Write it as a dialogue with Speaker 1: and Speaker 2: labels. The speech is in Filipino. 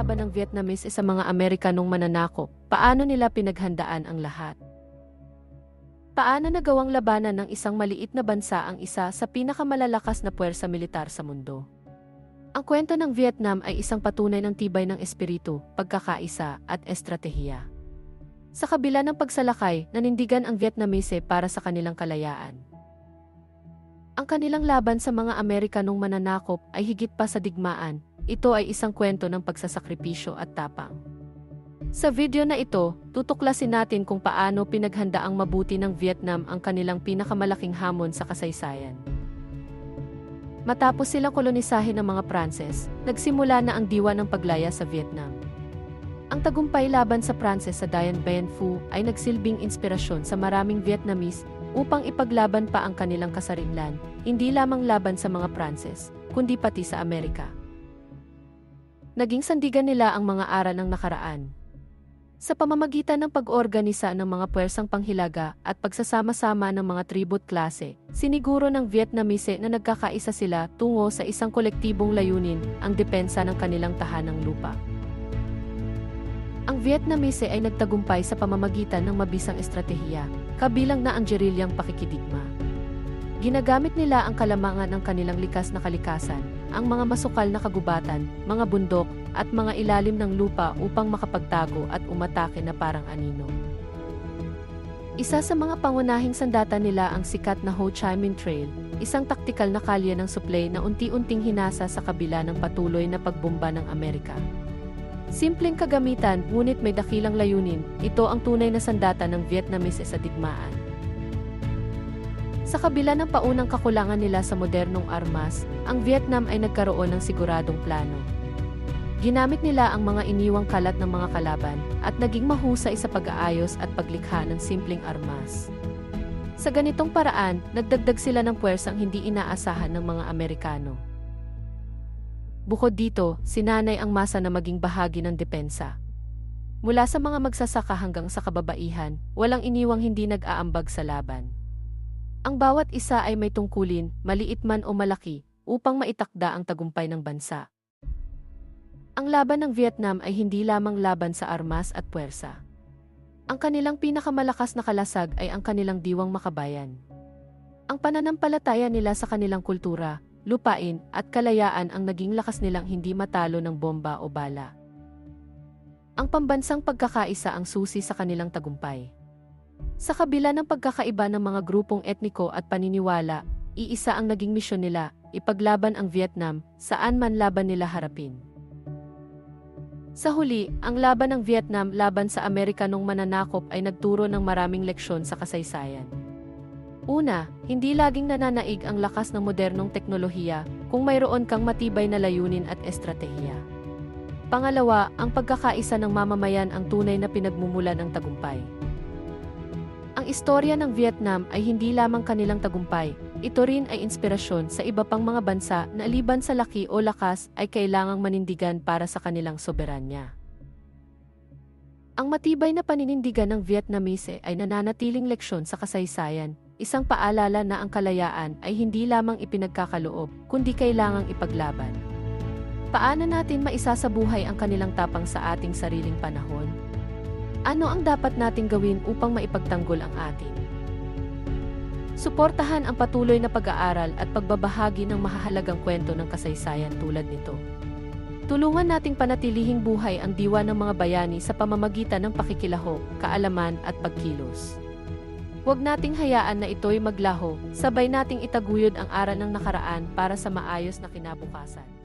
Speaker 1: laban ng Vietnamese sa mga Amerikanong mananakop, paano nila pinaghandaan ang lahat? Paano nagawang labanan ng isang maliit na bansa ang isa sa pinakamalalakas na puwersa militar sa mundo? Ang kwento ng Vietnam ay isang patunay ng tibay ng espiritu, pagkakaisa, at estratehiya. Sa kabila ng pagsalakay, nanindigan ang Vietnamese para sa kanilang kalayaan. Ang kanilang laban sa mga Amerikanong mananakop ay higit pa sa digmaan, ito ay isang kwento ng pagsasakripisyo at tapang. Sa video na ito, tutuklasin natin kung paano pinaghandaang mabuti ng Vietnam ang kanilang pinakamalaking hamon sa kasaysayan. Matapos silang kolonisahin ng mga Pranses, nagsimula na ang diwa ng paglaya sa Vietnam. Ang tagumpay laban sa Pranses sa Dien Bien Phu ay nagsilbing inspirasyon sa maraming Vietnamese upang ipaglaban pa ang kanilang kasarinlan, hindi lamang laban sa mga Pranses, kundi pati sa Amerika. Naging sandigan nila ang mga aral ng nakaraan, sa pamamagitan ng pag-organisa ng mga puwersang panghilaga at pagsasama-sama ng mga tribut klase, siniguro ng Vietnamese na nagkakaisa sila tungo sa isang kolektibong layunin, ang depensa ng kanilang tahanang lupa. Ang Vietnamese ay nagtagumpay sa pamamagitan ng mabisang estratehiya, kabilang na ang gerilyang pakikidigma. Ginagamit nila ang kalamangan ng kanilang likas na kalikasan, ang mga masukal na kagubatan, mga bundok, at mga ilalim ng lupa upang makapagtago at umatake na parang anino. Isa sa mga pangunahing sandata nila ang sikat na Ho Chi Minh Trail, isang taktikal na kalye ng supply na unti-unting hinasa sa kabila ng patuloy na pagbomba ng Amerika. Simpleng kagamitan ngunit may dakilang layunin, ito ang tunay na sandata ng Vietnamese sa digmaan. Sa kabila ng paunang kakulangan nila sa modernong armas, ang Vietnam ay nagkaroon ng siguradong plano. Ginamit nila ang mga iniwang kalat ng mga kalaban at naging mahusay sa pag-aayos at paglikha ng simpleng armas. Sa ganitong paraan, nagdagdag sila ng puwersang hindi inaasahan ng mga Amerikano. Bukod dito, sinanay ang masa na maging bahagi ng depensa. Mula sa mga magsasaka hanggang sa kababaihan, walang iniwang hindi nag-aambag sa laban. Ang bawat isa ay may tungkulin, maliit man o malaki, upang maitakda ang tagumpay ng bansa. Ang laban ng Vietnam ay hindi lamang laban sa armas at puwersa. Ang kanilang pinakamalakas na kalasag ay ang kanilang diwang makabayan. Ang pananampalataya nila sa kanilang kultura, lupain, at kalayaan ang naging lakas nilang hindi matalo ng bomba o bala. Ang pambansang pagkakaisa ang susi sa kanilang tagumpay. Sa kabila ng pagkakaiba ng mga grupong etniko at paniniwala, iisa ang naging misyon nila, ipaglaban ang Vietnam, saan man laban nila harapin. Sa huli, ang laban ng Vietnam laban sa Amerikanong mananakop ay nagturo ng maraming leksyon sa kasaysayan. Una, hindi laging nananaig ang lakas ng modernong teknolohiya kung mayroon kang matibay na layunin at estratehiya. Pangalawa, ang pagkakaisa ng mamamayan ang tunay na pinagmumulan ng tagumpay. Ang istorya ng Vietnam ay hindi lamang kanilang tagumpay, ito rin ay inspirasyon sa iba pang mga bansa na liban sa laki o lakas ay kailangang manindigan para sa kanilang soberanya. Ang matibay na paninindigan ng Vietnamese ay nananatiling leksyon sa kasaysayan, isang paalala na ang kalayaan ay hindi lamang ipinagkakaloob, kundi kailangang ipaglaban. Paano natin maisasabuhay ang kanilang tapang sa ating sariling panahon? Ano ang dapat nating gawin upang maipagtanggol ang atin? Suportahan ang patuloy na pag-aaral at pagbabahagi ng mahahalagang kwento ng kasaysayan tulad nito. Tulungan nating panatilihing buhay ang diwa ng mga bayani sa pamamagitan ng pakikilaho, kaalaman at pagkilos. Huwag nating hayaan na ito'y maglaho, sabay nating itaguyod ang aral ng nakaraan para sa maayos na kinabukasan.